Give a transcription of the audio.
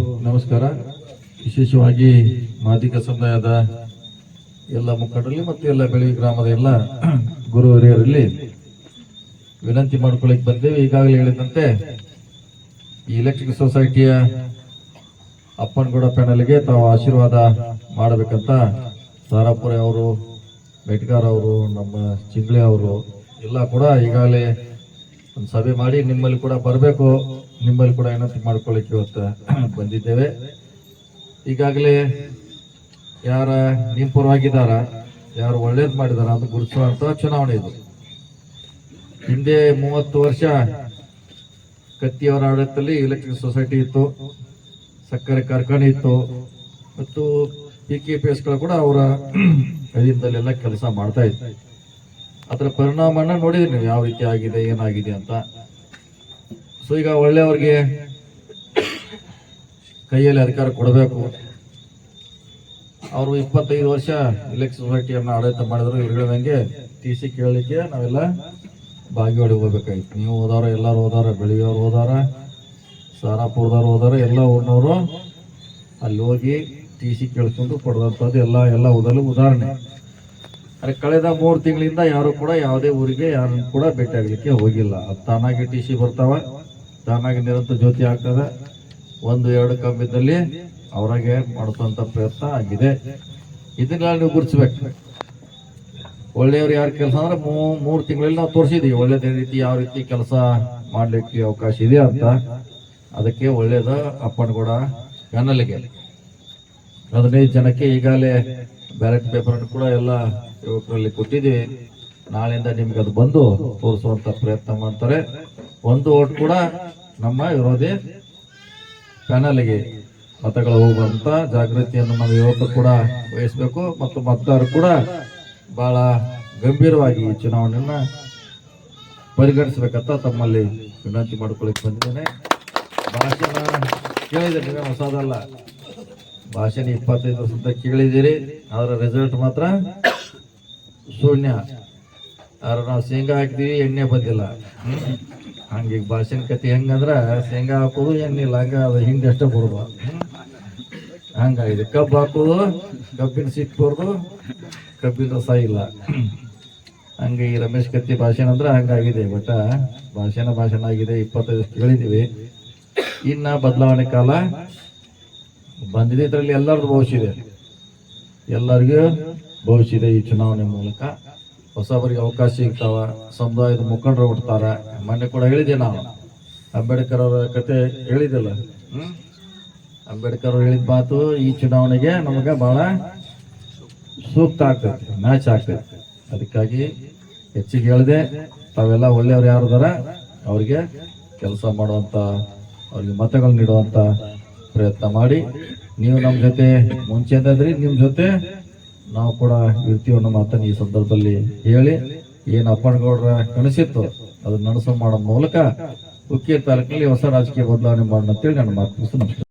ನಮಸ್ಕಾರ. ವಿಶೇಷವಾಗಿ ಮಾದಿಗ ಸಮುದಾಯದ ಎಲ್ಲ ಮುಖಂಡರಲ್ಲಿ ಮತ್ತು ಎಲ್ಲ ಬೆಳಗಿ ಗ್ರಾಮದ ಎಲ್ಲ ಗುರು ಹಿರಿಯರಲ್ಲಿ ವಿನಂತಿ ಮಾಡ್ಕೊಳ್ಳಿಕ್ ಬಂದೇವೆ. ಈಗಾಗಲೇ ಹೇಳಿದಂತೆ ಈ ಎಲೆಕ್ಟ್ರಿಕ್ ಸೊಸೈಟಿಯ ಅಪ್ಪನಗೌಡ ಪ್ಯಾನಲ್ಗೆ ತಾವು ಆಶೀರ್ವಾದ ಮಾಡಬೇಕಂತ ಸಾರಾಪುರ ಅವರು ಬೆಟ್ಗಾರ್ ಅವರು, ನಮ್ಮ ಚಿಂಗ್ಳೆ ಅವರು ಎಲ್ಲ ಕೂಡ ಈಗಾಗಲೇ ಒಂದು ಸಭೆ ಮಾಡಿ ನಿಮ್ಮಲ್ಲಿ ಕೂಡ ಬರಬೇಕು. ನಿಮ್ಮಲ್ಲಿ ಕೂಡ ಏನಂತ ಮಾಡ್ಕೊಳ್ಳಿಕ್ಕೆ ಇವತ್ತು ಬಂದಿದ್ದೇವೆ. ಈಗಾಗಲೇ ಯಾರ ನಿಮ್ಮ ಪರವಾಗಿದ್ದಾರ, ಯಾರು ಒಳ್ಳೇದು ಮಾಡಿದಾರ ಅಂತ ಗುರುತಿಸುವಂತ ಚುನಾವಣೆ ಇದು. ಹಿಂದೆ ಮೂವತ್ತು ವರ್ಷ ಕತ್ತಿಯವರ ಆಡಳಿತದಲ್ಲಿ ಎಲೆಕ್ಟ್ರಿಕ್ ಸೊಸೈಟಿ ಇತ್ತು, ಸಕ್ಕರೆ ಕಾರ್ಖಾನೆ ಇತ್ತು, ಮತ್ತು ಪಿ ಕೆ ಪಿ ಎಸ್ಗಳು ಕೂಡ ಅವರ ಕೈಯಿಂದಲೆಲ್ಲ ಕೆಲಸ ಮಾಡ್ತಾ ಇತ್ತು. ಅದರ ಪರಿಣಾಮನ ನೋಡಿದ್ರಿ ನೀವು, ಯಾವ ರೀತಿ ಆಗಿದೆ, ಏನಾಗಿದೆ ಅಂತ. ಸೊ ಈಗ ಒಳ್ಳೆಯವ್ರಿಗೆ ಕೈಯಲ್ಲಿ ಅಧಿಕಾರ ಕೊಡಬೇಕು. ಅವರು ಇಪ್ಪತ್ತೈದು ವರ್ಷ ಇಲೆಕ್ಷನ್ ಸೊಸೈಟಿಯನ್ನು ಆಡಳಿತ ಮಾಡಿದ್ರು. ಇವ್ರು ಹೇಳ್ದಂಗೆ ಟಿ ಸಿ ಕೇಳಲಿಕ್ಕೆ ನಾವೆಲ್ಲ ಬಾಗಿವಾಡಿ ಹೋಗ್ಬೇಕಾಗಿತ್ತು. ನೀವು ಹೋದಾರ, ಎಲ್ಲರೂ ಹೋದಾರ, ಬೆಳಿಗ್ಗೆಯವ್ರು ಹೋದಾರ, ಸಾರಾಪುರದವ್ರು ಹೋದಾರ, ಎಲ್ಲ ಊರಿನವರು ಅಲ್ಲಿ ಹೋಗಿ ಟಿ ಸಿ ಕೇಳಿಸ್ಕೊಂಡು ಕೊಡದಂಥದ್ದು ಎಲ್ಲ ಎಲ್ಲ ಓದಲು ಉದಾಹರಣೆ. ಅರೆ ಕಳೆದ ಮೂರು ತಿಂಗಳಿಂದ ಯಾರು ಕೂಡ ಯಾವುದೇ ಊರಿಗೆ ಯಾರನ್ನು ಕೂಡ ಭೇಟಿ ಆಗ್ಲಿಕ್ಕೆ ಹೋಗಿಲ್ಲ. ಅದು ತಾನಾಗಿ ಟಿ ಸಿ ಬರ್ತಾವ. ತಾನಾಗಿ ನಿರಂತರ ಜ್ಯೋತಿ ಆಗ್ತದೆ. ಒಂದು, ಎರಡು ಕಂಬಿದ್ದಲ್ಲಿ ಅವರಾಗೆ ಮಾಡಿಸುವಂಥ ಪ್ರಯತ್ನ ಆಗಿದೆ. ಇದನ್ನೆಲ್ಲ ನೀವು ಗುರುತಿಸ್ಬೇಕು. ಒಳ್ಳೆಯವ್ರು ಯಾರು ಕೆಲಸ ಅಂದ್ರೆ ಮೂರು ತಿಂಗಳಲ್ಲಿ ನಾವು ತೋರಿಸಿದೀವಿ. ಒಳ್ಳೇದೇ ರೀತಿ ಯಾವ ರೀತಿ ಕೆಲಸ ಮಾಡಲಿಕ್ಕೆ ಅವಕಾಶ ಇದೆ ಅಂತ. ಅದಕ್ಕೆ ಒಳ್ಳೆಯದ ಅಪ್ಪನ ಕೂಡ ಕನ್ನಲಿಗೆ ಹದಿನೈದು ಜನಕ್ಕೆ ಈಗಾಗಲೇ ಬ್ಯಾಲೆಟ್ ಪೇಪರ್ ಕೂಡ ಎಲ್ಲ ಯುವಕರಲ್ಲಿ ಕೊಟ್ಟಿದ್ದೀವಿ. ನಾಳೆಯಿಂದ ನಿಮ್ಗೆ ಅದು ಬಂದು ತೋರಿಸುವಂತ ಪ್ರಯತ್ನ ಮಾಡ್ತಾರೆ. ಒಂದು ಓಟ್ ಕೂಡ ನಮ್ಮ ವಿರೋಧಿ ಪ್ಯಾನಲ್ಗೆ ಮತಗಳು ಹೋಗುವಂತ ಜಾಗೃತಿಯನ್ನು ನಮ್ಮ ಯುವಕರು ಕೂಡ ವಹಿಸಬೇಕು ಮತ್ತು ಮತದಾರರು ಕೂಡ ಬಹಳ ಗಂಭೀರವಾಗಿ ಈ ಚುನಾವಣೆಯನ್ನ ಪರಿಗಣಿಸಬೇಕಂತ ತಮ್ಮಲ್ಲಿ ವಿನಂತಿ ಮಾಡ್ಕೊಳ್ಳಿಕ್ಕೆ ಬಂದಿದ್ದೇನೆ. ಭಾಷಣ ಕೇಳಿದೆ ನೀವೇ ಹೊಸದಲ್ಲ. ಭಾಷಣ ಇಪ್ಪತ್ತೈದು ವರ್ಷದಿಂದ ಕೇಳಿದ್ದೀರಿ. ಅದರ ರಿಸಲ್ಟ್ ಮಾತ್ರ ಶೂನ್ಯ. ಆದ್ರೆ ನಾವು ಶೇಂಗಾ ಹಾಕ್ತೀವಿ ಎಣ್ಣೆ ಬಂದಿಲ್ಲ. ಹಾಗೆ ಹಂಗೆ ಭಾಷಣ ಕತೆ ಹೆಂಗಂದ್ರ ಶೇಂಗಾ ಹಾಕೋದು, ಎಣ್ಣೆ ಇಲ್ಲ, ಹಂಗ ಅದು ಹಿಂದೆ ಅಷ್ಟೇ ಬರುವ ಹಂಗಾಗಿದೆ. ಕಬ್ಬು ಹಾಕೋದು, ಕಬ್ಬಿನ ಸಿಟ್ಟು ಬರೋದು ಕಬ್ಬಿನ ರಸ ಇಲ್ಲ. ಹಂಗೆ ಈ ರಮೇಶ್ ಕತ್ತಿ ಭಾಷಣ ಅಂದ್ರೆ ಹಂಗಾಗಿದೆ. ಬಟ್ ಭಾಷಣ ಭಾಷಣ ಆಗಿದೆ. ಇಪ್ಪತ್ತೈದು ಕೇಳಿದೀವಿ ಇನ್ನ ಬದಲಾವಣೆ ಕಾಲ ಬಂದಿದೆ, ಇದರಲ್ಲಿ ಎಲ್ಲರದ್ದು ಭವಿಷ್ಯ ಇದೆ. ಎಲ್ಲರಿಗೂ ಭವಿಷ್ಯ ಇದೆ ಈ ಚುನಾವಣೆ ಮೂಲಕ. ಹೊಸಬರಿಗೆ ಅವಕಾಶ ಸಿಗ್ತಾವ, ಸಮುದಾಯದ ಮುಖಂಡರು ಹುಡ್ತಾರೆ ಮೊನ್ನೆ ಕೂಡ ಹೇಳಿದೆ ನಾವು ಅಂಬೇಡ್ಕರ್ ಅವರ ಕತೆ ಹೇಳಿದಿಲ್ಲ ಅಂಬೇಡ್ಕರ್ ಅವ್ರು ಹೇಳಿದ ಮಾತು ಈ ಚುನಾವಣೆಗೆ ನಮಗೆ ಬಹಳ ಸೂಕ್ತ ಆಗ್ತೈತಿ, ಮ್ಯಾಚ್ ಆಗ್ತೈತಿ. ಅದಕ್ಕಾಗಿ ಹೆಚ್ಚಿಗೆ ಹೇಳಿದೆ, ತಾವೆಲ್ಲ ಒಳ್ಳೆಯವ್ರು ಯಾರು ಅವರಿಗೆ ಕೆಲಸ ಮಾಡುವಂಥ ಅವ್ರಿಗೆ ಮತಗಳನ್ನ ನೀಡುವಂತ ಪ್ರಯತ್ನ ಮಾಡಿ. ನೀವು ನಮ್ಮ ಜೊತೆ ಮುಂಚೆ ಇದ್ರಿ ನಿಮ್ಮ ಜೊತೆ ನಾವು ಕೂಡ ಇರ್ತೀವಿ ಅನ್ನೋ ಮಾತನ್ನು ಈ ಸಂದರ್ಭದಲ್ಲಿ ಹೇಳಿ. ಏನು ಅಪ್ಪಣಗೌಡರ ಕನಸಿತ್ತು ಅದನ್ನ ನಡೆಸೋ ಮಾಡೋ ಮೂಲಕ ಉಕ್ಕೇರಿ ತಾಲೂಕಿನಲ್ಲಿ ಹೊಸ ರಾಜಕೀಯ ಬದಲಾವಣೆ ಮಾಡೋಣ ಅಂತೇಳಿ ನನ್ನ ಮಾತು. ನಮಸ್ಕಾರ.